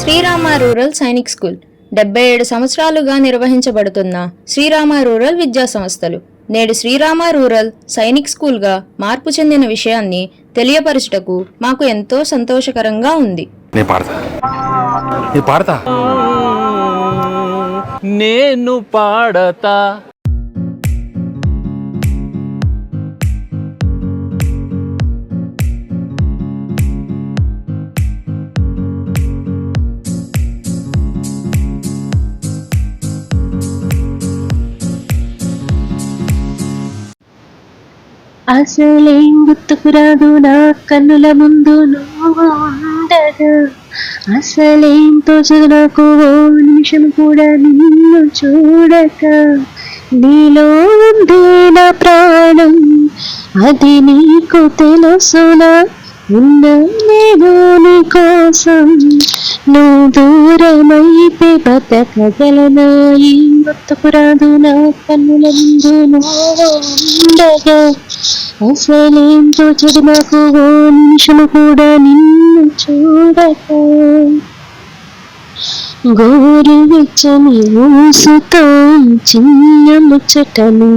Srirama rural Sainik school. డెబ్బై ఏడు సంవత్సరాలుగా నిర్వహించబడుతున్న శ్రీరామ రూరల్ విద్యా సంస్థలు. నేడు శ్రీరామ రూరల్ సైనిక్ స్కూల్గా మార్పు చెందిన విషయాన్ని తెలియపరచుటకు మాకు ఎంతో సంతోషకరంగా ఉంది. నేను పాడతా. అసలేం గుర్తుకు రాదు నా కన్నుల ముందు నువ్వు ఉండగా అసలేం తోచదు నాకు ఓ నిమిషం కూడా నిన్ను చూడక. నీలో ఉంది నా ప్రాణం అది నీకు తెలుసునా? ఉన్న నేను నీకోసం నువ్వు దూరమైతే బతకగలనా? ఏం గుర్తుకు రాదు నా కన్నుల ముందు నువ్వు ఉండగా. అసలేం తోచదు నాకు ఓ నిమిషము కూడా నిన్ను చూడక. గోరువెచ్చని ఊసుతో చిన్న ముచ్చటను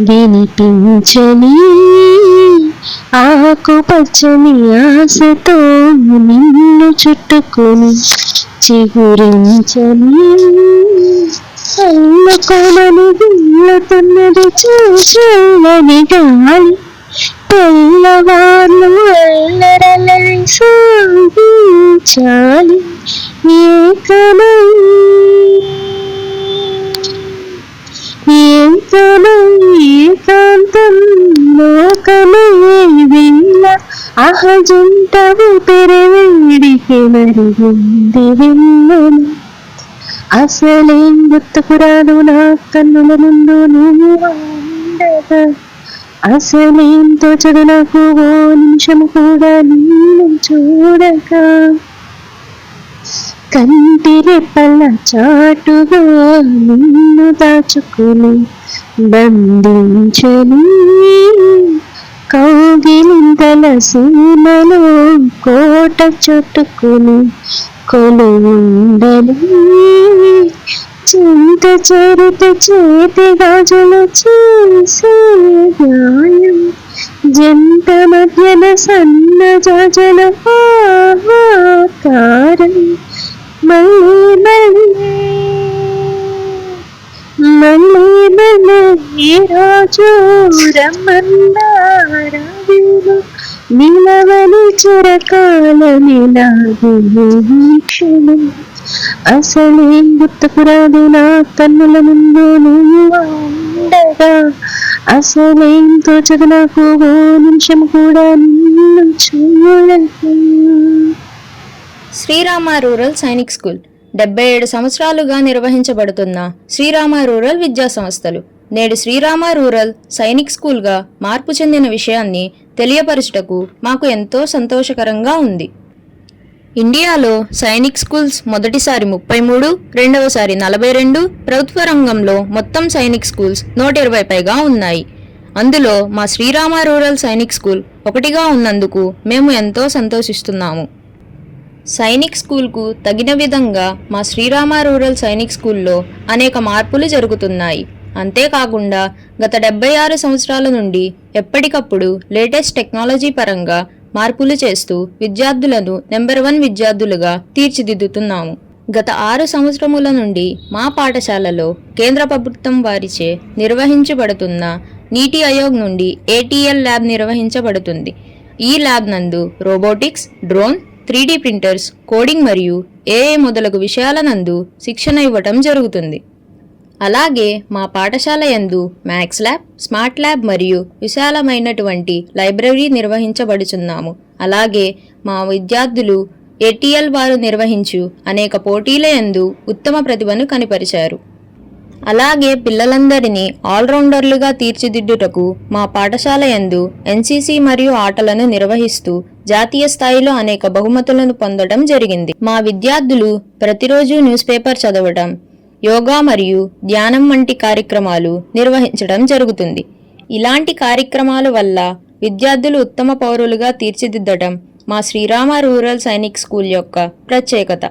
వినిపించని ఆకుపచ్చని ఆశతో నిన్ను చుట్టుకొని చిగురించని అల్లుకోమని వెళ్ళుతున్నది చూచని గాలి తెల్లవార్లు అల్లరలై సాగించాలి ఏకమై ఏకమై ఏకాంతం లోకమై వేళ అహజంటవు పెరవేడికి మరి ఉంది వెళ్ళను అసలేం గుర్తుకు రాదు నా కన్నుల ముందు నువ్వు ఉండగా అసలేంతో తోచదు ఓ నిమిషం కూడా నిన్ను చూడక. కంటిరి పల్ల చాటుగా నిన్ను దాచుకుని బంధించని కౌగిలింతల సీమలో కోట చుట్టుకుని కొలువుండని చరిత చేతి గాజులు చేసే గాయం. జంట మధ్యన సన్న జాజల హాహాకారం. మళ్ళీ మళ్ళీ మళ్ళీ మళ్ళీ రాజు రమ్మన్నారావిలు నిలవని చిరకాల నిలాది క్షణం. అసలేం గుర్తుకు రాదు నా కన్నుల ముందు నువ్వు ఉండగా. అసలేం తోచదు నాకు ఓ నిమిషం కూడా నిన్ను చూడకు శ్రీరామ రూరల్ సైనిక్ స్కూల్. డెబ్బై ఏడు సంవత్సరాలుగా నిర్వహించబడుతున్న శ్రీరామ రూరల్ విద్యా సంస్థలు. నేడు శ్రీరామ రూరల్ సైనిక్ స్కూల్గా మార్పు చెందిన విషయాన్ని తెలియపరచుటకు మాకు ఎంతో సంతోషకరంగా ఉంది. ఇండియాలో సైనిక్ స్కూల్స్ మొదటిసారి ముప్పై మూడు రెండవసారి నలభై రెండు ప్రభుత్వ రంగంలో మొత్తం సైనిక్ స్కూల్స్ నూట ఇరవై పైగా ఉన్నాయి. అందులో మా శ్రీరామ రూరల్ సైనిక్ స్కూల్ ఒకటిగా ఉన్నందుకు మేము ఎంతో సంతోషిస్తున్నాము. సైనిక్ స్కూల్కు తగిన విధంగా మా శ్రీరామ రూరల్ సైనిక్ స్కూల్లో అనేక మార్పులు జరుగుతున్నాయి. అంతేకాకుండా గత డెబ్బై ఆరు సంవత్సరాల నుండి ఎప్పటికప్పుడు లేటెస్ట్ టెక్నాలజీ పరంగా మార్పులు చేస్తూ విద్యార్థులను నెంబర్ వన్ విద్యార్థులుగా తీర్చిదిద్దుతున్నాము. గత ఆరు సంవత్సరముల నుండి మా పాఠశాలలో కేంద్ర ప్రభుత్వం వారిచే నిర్వహించబడుతున్న నీటి ఆయోగ్ నుండి ఏటీఎల్ ల్యాబ్ నిర్వహించబడుతుంది. ఈ ల్యాబ్ నందు robotics drone three printers coding మరియు ఏఏ మొదలగు విషయాల నందు శిక్షణ ఇవ్వటం జరుగుతుంది. అలాగే మా పాఠశాల యందు మ్యాథ్స్ ల్యాబ్ స్మార్ట్ ల్యాబ్ మరియు విశాలమైనటువంటి లైబ్రరీ నిర్వహించబడుచున్నాము. అలాగే మా విద్యార్థులు ఏటీఎల్ వారు నిర్వహించు అనేక పోటీల యందు ఉత్తమ ప్రతిభను కనిపరిచారు. అలాగే పిల్లలందరినీ ఆల్రౌండర్లుగా తీర్చిదిద్దుటకు మా పాఠశాల యందు ఎన్సీసీ మరియు ఆటలను నిర్వహిస్తూ జాతీయ స్థాయిలో అనేక బహుమతులను పొందడం జరిగింది. మా విద్యార్థులు ప్రతిరోజు న్యూస్ పేపర్ చదవడం యోగా మరియు ధ్యానం వంటి కార్యక్రమాలు నిర్వహించడం జరుగుతుంది. ఇలాంటి కార్యక్రమాల వల్ల విద్యార్థులు ఉత్తమ పౌరులుగా తీర్చిదిద్దడం మా శ్రీరామ రూరల్ సైనిక్ స్కూల్ యొక్క ప్రత్యేకత.